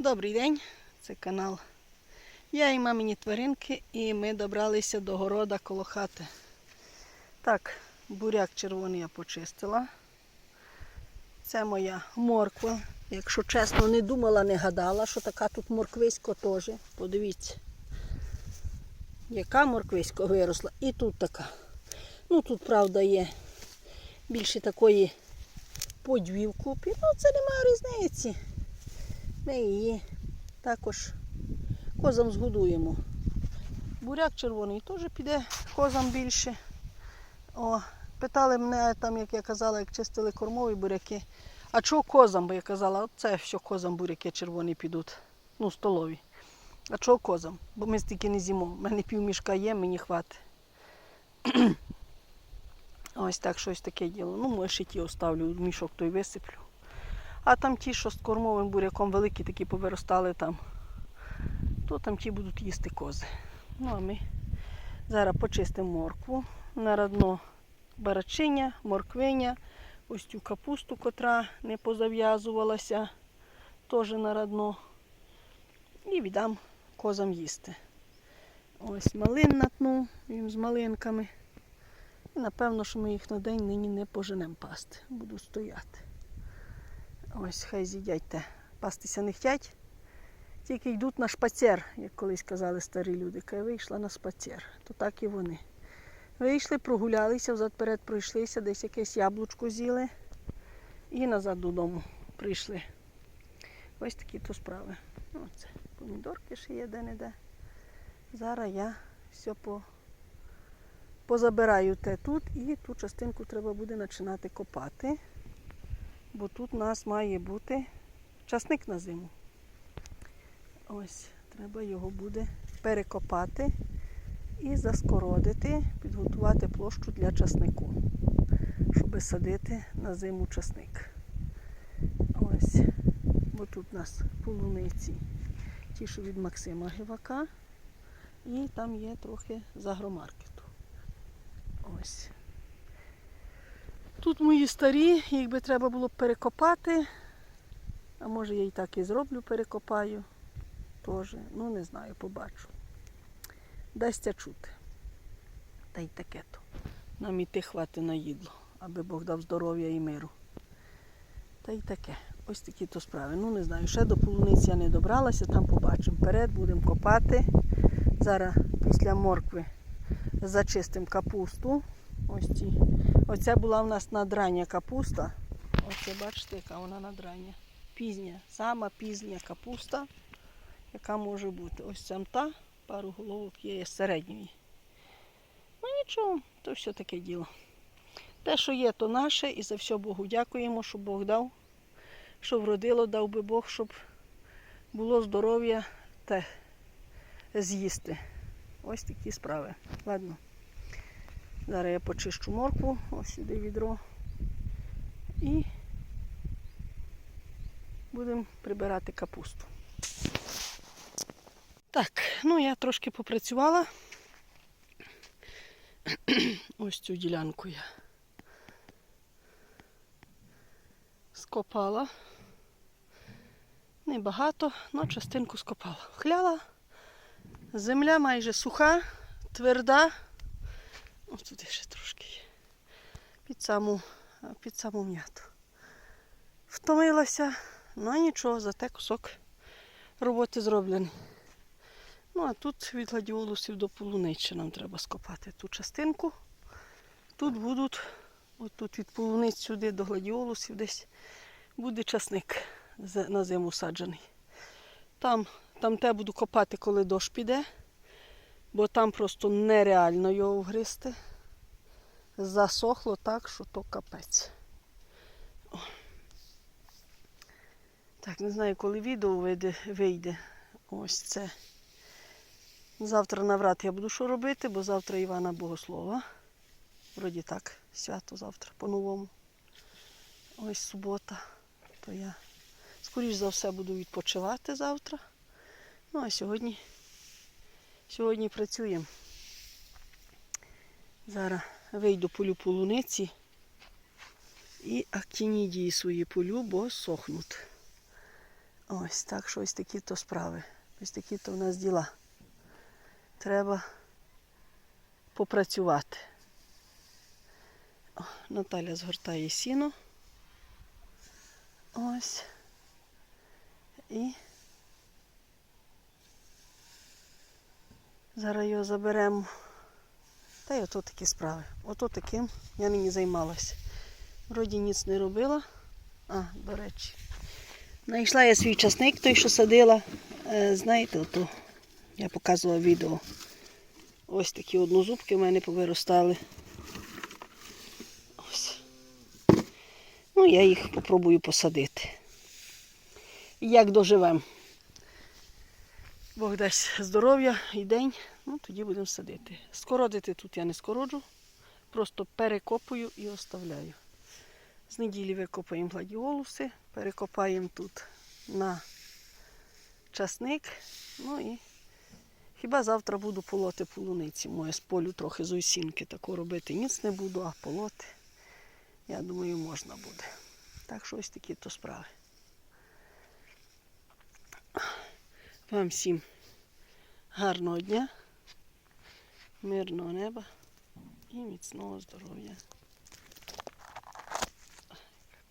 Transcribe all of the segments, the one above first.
Добрий день, це канал. Я і мамині тваринки, і ми добралися до города коло хати. Так, буряк червоний я почистила. Це моя морква. Якщо чесно, не думала, не гадала, що така тут морквисько теж. Подивіться, яка морквисько виросла. І тут така. Ну тут, правда, є більше такої по дві. Ну, це немає різниці. Ми її також козам згодуємо. Буряк червоний теж піде козам більше. О, питали мене там, як я казала, як чистили кормові буряки. А чого козам? Бо я казала, це що козам буряки червоні підуть. Ну, столові. А чого козам? Бо ми стільки не з'їмо. У мене півмішка є, мені хватить. Ось так щось таке діло. Ну, може, ті оставлю, мішок той висиплю. А там ті, що з кормовим буряком великі, такі повиростали там, то там ті будуть їсти кози. Ну а ми зараз почистимо моркву. Нарадно барачиня, морквиня, ось цю капусту, котра не позав'язувалася, теж нарадно. І віддам козам їсти. Ось малин натну їм з малинками. І напевно, що ми їх на день нині не поженемо пасти. Буду стояти. Ось хай з'їдять те. Пастися не хтять, тільки йдуть на шпацер, як колись казали старі люди. Кай вийшла на шпацер, то так і вони. Вийшли, прогулялися, взад-перед пройшлися, десь якесь яблучко з'їли і назад додому прийшли. Ось такі то справи. Оце, помідорки ще є де-не-де. Зараз я все по... позабираю те тут і ту частинку треба буде починати копати бо тут у нас має бути часник на зиму. Ось, треба його буде перекопати і заскородити, підготувати площу для часнику, щоб садити на зиму часник. Ось, бо тут у нас полуниці, ті, що від Максима Гивака, і там є трохи з агромаркету. Ось. Тут мої старі, їх би треба було перекопати. А може я і так і зроблю, перекопаю. Теж. Ну не знаю, побачу. Дасться чути. Та й таке то. Нам іти хвати на їдло, аби Бог дав здоров'я і миру. Та й таке. Ось такі то справи. Ну не знаю, ще до полуниці я не добралася, там побачимо. Вперед будемо копати. Зараз після моркви зачистимо капусту. Ось ці. Оця була в нас надрання капуста. Оце бачите, яка вона надрання. Пізня, сама пізня капуста, яка може бути. Ось ця та, пару головок є середньої. Ну нічого, то все таке діло. Те, що є, то наше, і за все Богу дякуємо, що Бог дав, що вродило, дав би Бог, щоб було здоров'я те з'їсти. Ось такі справи. Ладно. Зараз я почищу моркву, ось сюди відро. І будемо прибирати капусту. Так, ну я трошки попрацювала. Ось цю ділянку я скопала. Небагато, але частинку скопала. Хляла. Земля майже суха, тверда. Ось туди ще трошки є. Під саму, під саму м'яту. Втомилася, ну нічого, зате кусок роботи зроблений. Ну, а тут від гладіолусів до полуниці нам треба скопати ту частинку. Тут будуть, от від полуниць сюди до гладіолусів десь буде часник на зиму саджений. Там, там те буду копати, коли дощ піде бо там просто нереально його вгризти. Засохло так, що то капець. О. Так, не знаю, коли відео вийде, вийде. Ось це. Завтра навряд я буду що робити, бо завтра Івана Богослова. Вроді так, свято завтра по-новому. Ось субота. То я, скоріш за все, буду відпочивати завтра. Ну, а сьогодні Сьогодні працюємо. Зараз вийду полю полуниці і актінідії свої полю, бо сохнуть. Ось так що ось такі то справи. Ось такі то в нас діла. Треба попрацювати. О, Наталя згортає сіно. Ось. І зараз його заберемо. Та й ото такі справи. Ото таким я нині займалася. Вроді ніц не робила. А, до речі. Знайшла я свій часник, той, що садила. Е, знаєте, ото я показувала відео. Ось такі однозубки в мене повиростали. Ось. Ну, я їх попробую посадити. Як доживемо. Бог дасть здоров'я і день, ну тоді будемо садити. Скородити тут я не скороджу, просто перекопую і оставляю. З неділі викопаємо гладіолуси, перекопаємо тут на часник. Ну і хіба завтра буду полоти полуниці. Моє з полю трохи з осінки тако робити ніц не буду, а полоти, я думаю, можна буде. Так що ось такі то справи. Вам всім гарного дня, мирного неба і міцного здоров'я.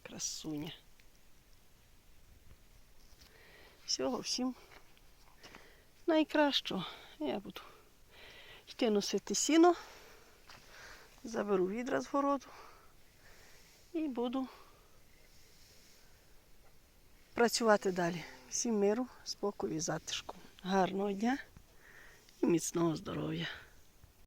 Красуня. Всього всім найкращого. Я буду йти носити сіно, заберу відра з городу і буду працювати далі. Всім миру, спокою і затишку. Гарного дня і міцного здоров'я.